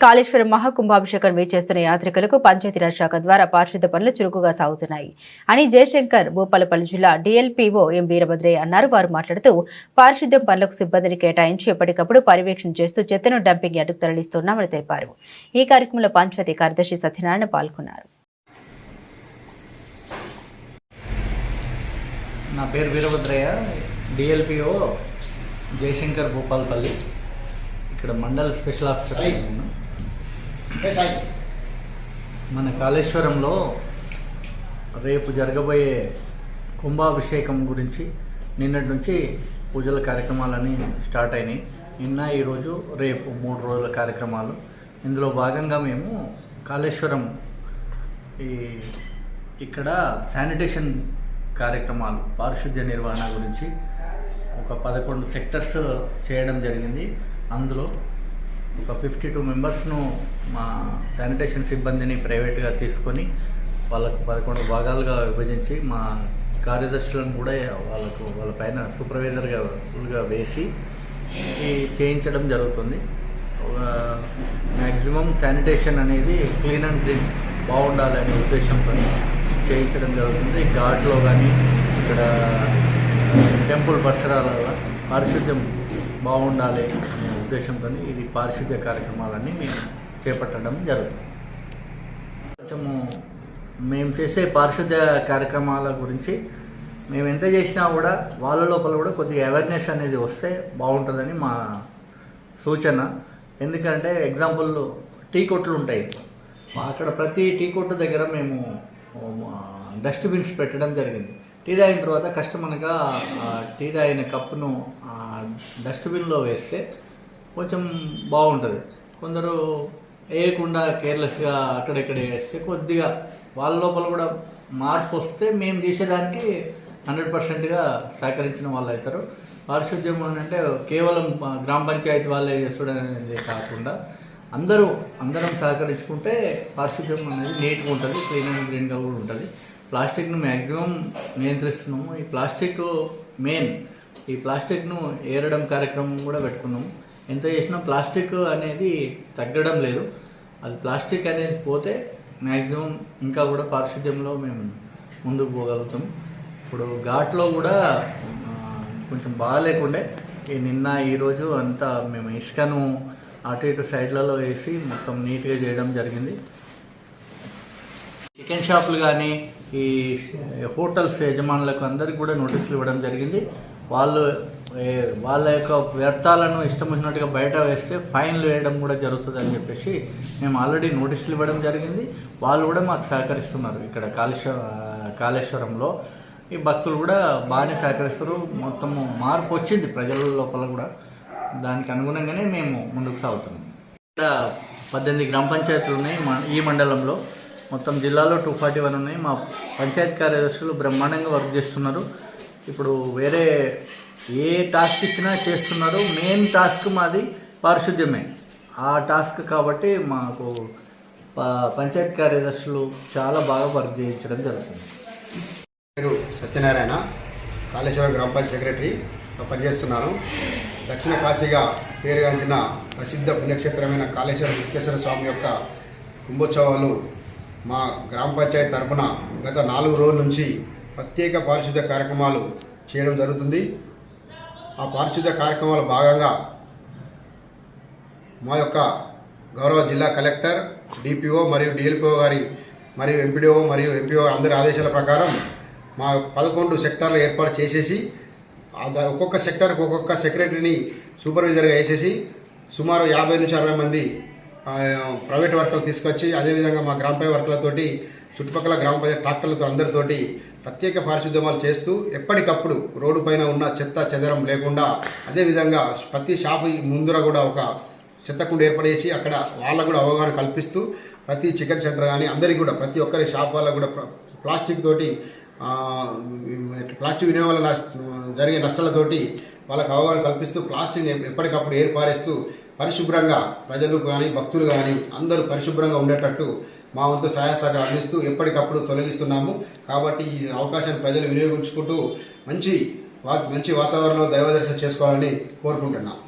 కాళేశ్వరం మహాకుంభాభిషేకం చేస్తున్న యాత్రికులకు పంచాయతీరాజ్ శాఖ ద్వారా పారిశుద్ధ పనులు చురుకుగా సాగుతున్నాయి. అని జయశంకర్ భూపాలపల్లి జిల్లా డిఎల్పీఓ ఎం వీరభద్రయ్య అన్నారు. వారు మాట్లాడుతూ పారిశుద్ధ్యం పనులకు సిబ్బందిని కేటాయించి ఎప్పటికప్పుడు పర్యవేక్షణ చేస్తూ చెత్తను డంపింగ్ యార్డుకు తరలిస్తున్నామని తెలిపారు. ఈ కార్యక్రమంలో పంచాయతీ కార్యదర్శి సత్యనారాయణ పాల్గొన్నారు. నా పేరు వీరభద్రయ్య డిఎల్పిఓ జయశంకర్ భూపాల్పల్లి. ఇక్కడ మండల్ స్పెషల్ ఆఫీసర్ నేను. మన కాళేశ్వరంలో రేపు జరగబోయే కుంభాభిషేకం గురించి నిన్నటి నుంచి పూజల కార్యక్రమాలన్నీ స్టార్ట్ అయినాయి. నిన్న ఈరోజు రేపు మూడు రోజుల కార్యక్రమాలు. ఇందులో భాగంగా మేము కాళేశ్వరం ఈ ఇక్కడ శానిటేషన్ కార్యక్రమాలు పారిశుద్ధ్య నిర్వహణ గురించి ఒక పదకొండు సెక్టర్స్ చేయడం జరిగింది. అందులో ఒక ఫిఫ్టీ టూ మెంబర్స్ను మా శానిటేషన్ సిబ్బందిని ప్రైవేట్గా తీసుకొని వాళ్ళకు పదకొండు భాగాలుగా విభజించి మా కార్యదర్శులను కూడా వాళ్ళకు వాళ్ళ పైన సూపర్వైజర్గా ఫుల్గా వేసి ఈ చేయించడం జరుగుతుంది. మ్యాక్సిమం శానిటేషన్ అనేది క్లీన్ అండ్ క్లీన్ బాగుండాలి అనే ఉద్దేశంతో చేయించడం జరుగుతుంది. ఘాట్లో కానీ ఇక్కడ టెంపుల్ పరిసరాలలో పారిశుద్ధ్యం బాగుండాలి అనే ఉద్దేశంతో ఇది పారిశుద్ధ్య కార్యక్రమాలన్నీ మేము చేపట్టడం జరుగుతుంది. కొంచెము మేము చేసే పారిశుద్ధ్య కార్యక్రమాల గురించి మేము ఎంత చేసినా కూడా వాళ్ళ లోపల కూడా కొద్దిగా అవేర్నెస్ అనేది వస్తే బాగుంటుందని మా సూచన. ఎందుకంటే ఎగ్జాంపుల్ టీ కొట్లు ఉంటాయి. అక్కడ ప్రతి టీ కొట్టు దగ్గర మేము డస్ట్బిన్స్ పెట్టడం జరిగింది. టీ తాగిన తర్వాత కస్టమర్గా టీ తాగిన కప్పును డస్ట్బిన్లో వేస్తే కొంచెం బాగుంటుంది. కొందరు వేయకుండా కేర్లెస్గా అక్కడెక్కడ వేస్తే కొద్దిగా వాళ్ళ లోపల కూడా మార్పు వస్తే మేము తీసేదానికి హండ్రెడ్ పర్సెంట్గా సహకరించిన వాళ్ళు అవుతారు. పారిశుద్ధ్యం ఏంటంటే అంటే కేవలం గ్రామ పంచాయతీ వాళ్ళే చేస్తుండే కాకుండా అందరూ అందరం సహకరించుకుంటే పారిశుద్ధ్యం అనేది నీట్గా ఉంటుంది క్లీన్ అండ్ గ్రీన్గా కూడా ఉంటుంది. ప్లాస్టిక్ను మ్యాక్సిమం నియంత్రిస్తున్నాము. ఈ ప్లాస్టిక్ మెయిన్ ఈ ప్లాస్టిక్ను ఏరడం కార్యక్రమం కూడా పెట్టుకున్నాము. ఎంత చేసినా ప్లాస్టిక్ అనేది తగ్గడం లేదు. అది ప్లాస్టిక్ అనేది పోతే మ్యాక్సిమం ఇంకా కూడా పారిశుద్ధ్యంలో మేము ముందుకు పోగలుగుతాం. ఇప్పుడు ఘాట్లో కూడా కొంచెం బాగాలేకుండే. ఈ నిన్న ఈరోజు అంతా మేము ఇసుకను అటు ఇటు సైడ్లలో వేసి మొత్తం నీట్గా చేయడం జరిగింది. చికెన్ షాపులు కానీ ఈ హోటల్స్ యజమానులకు అందరికి కూడా నోటీసులు ఇవ్వడం జరిగింది. వాళ్ళు వాళ్ళ యొక్క వ్యర్థాలను ఇష్టం వచ్చినట్టుగా బయట వేస్తే ఫైన్లు వేయడం కూడా జరుగుతుంది అని చెప్పేసి మేము ఆల్రెడీ నోటీసులు ఇవ్వడం జరిగింది. వాళ్ళు కూడా మాకు సహకరిస్తున్నారు ఇక్కడ కాళేశ్వర కాళేశ్వరంలో. ఈ భక్తులు కూడా బాగానే సహకరిస్తారు. మొత్తము మార్పు వచ్చింది ప్రజల లోపల కూడా. దానికి అనుగుణంగానే మేము ముందుకు సాగుతున్నాం. ఇక్కడ పద్దెనిమిది గ్రామ పంచాయతీలు ఉన్నాయి ఈ మండలంలో. మొత్తం జిల్లాలో టూ ఫార్టీ వన్ ఉన్నాయి. మా పంచాయతీ కార్యదర్శులు బ్రహ్మాండంగా వర్క్ చేస్తున్నారు. ఇప్పుడు వేరే ఏ టాస్క్ ఇచ్చినా చేస్తున్నారు మెయిన్ టాస్క్ మాది పారిశుద్ధ్యమే ఆ టాస్క్ కాబట్టి మాకు పంచాయత్ పంచాయతీ కార్యదర్శులు చాలా బాగా వర్క్ చేయించడం జరుగుతుంది. పేరు సత్యనారాయణ. కాళేశ్వరం గ్రామ పంచాయతీ సెక్రటరీ. పనిచేస్తున్నాను. దక్షిణ కాశీగా పేరుగాంచిన ప్రసిద్ధ పుణ్యక్షేత్రమైన కాళేశ్వరం ముక్తేశ్వర స్వామి యొక్క కుంభోత్సవాలు మా గ్రామ పంచాయతీ తరపున గత నాలుగు రోజుల నుంచి ప్రత్యేక పారిశుద్ధ్య కార్యక్రమాలు చేయడం జరుగుతుంది. ఆ పారిశుద్ధ్య కార్యక్రమాల భాగంగా మా యొక్క గౌరవ జిల్లా కలెక్టర్ డిపిఓ మరియు డిఎల్పిఓ గారి మరియు ఎంపీడీఓ మరియు ఎంపీఓ అందరి ఆదేశాల ప్రకారం మా పదకొండు సెక్టార్లు ఏర్పాటు చేసేసి ఒక్కొక్క సెక్టార్కి ఒక్కొక్క సెక్రటరీని సూపర్వైజర్గా వేసేసి సుమారు యాభై నుంచి అరవై మంది ప్రైవేట్ వర్కర్లు తీసుకొచ్చి అదేవిధంగా మా గ్రామ పంచాయతీ వర్కర్లతోటి చుట్టుపక్కల గ్రామ పంచాయతీ ట్రాక్టర్లతో అందరితోటి ప్రత్యేక పారిశుద్ధ్యమాలు చేస్తూ ఎప్పటికప్పుడు రోడ్డు పైన ఉన్న చెత్త చెదరం లేకుండా అదేవిధంగా ప్రతి షాపు ముందర కూడా ఒక చెత్తకుండా ఏర్పడేసి అక్కడ వాళ్ళకు కూడా అవగాహన కల్పిస్తూ ప్రతి చికెన్ సెంటర్ కానీ అందరికీ కూడా ప్రతి ఒక్కరి షాప్ వాళ్ళకు కూడా ప్లాస్టిక్ తోటి ప్లాస్టిక్ వినియోగం వల్ల జరిగే నష్టాలతోటి వాళ్ళకు అవగాహన కల్పిస్తూ ప్లాస్టిక్ ఎప్పటికప్పుడు ఏర్పారేస్తూ పరిశుభ్రంగా ప్రజలు కానీ భక్తులు కానీ అందరూ పరిశుభ్రంగా ఉండేటట్టు మా వంతు సహాయ సహకారం అందిస్తూ ఎప్పటికప్పుడు తొలగిస్తున్నాము. కాబట్టి ఈ అవకాశాన్ని ప్రజలు వినియోగించుకుంటూ మంచి వా మంచి వాతావరణంలో దైవదర్శనం చేసుకోవాలని కోరుకుంటున్నాం.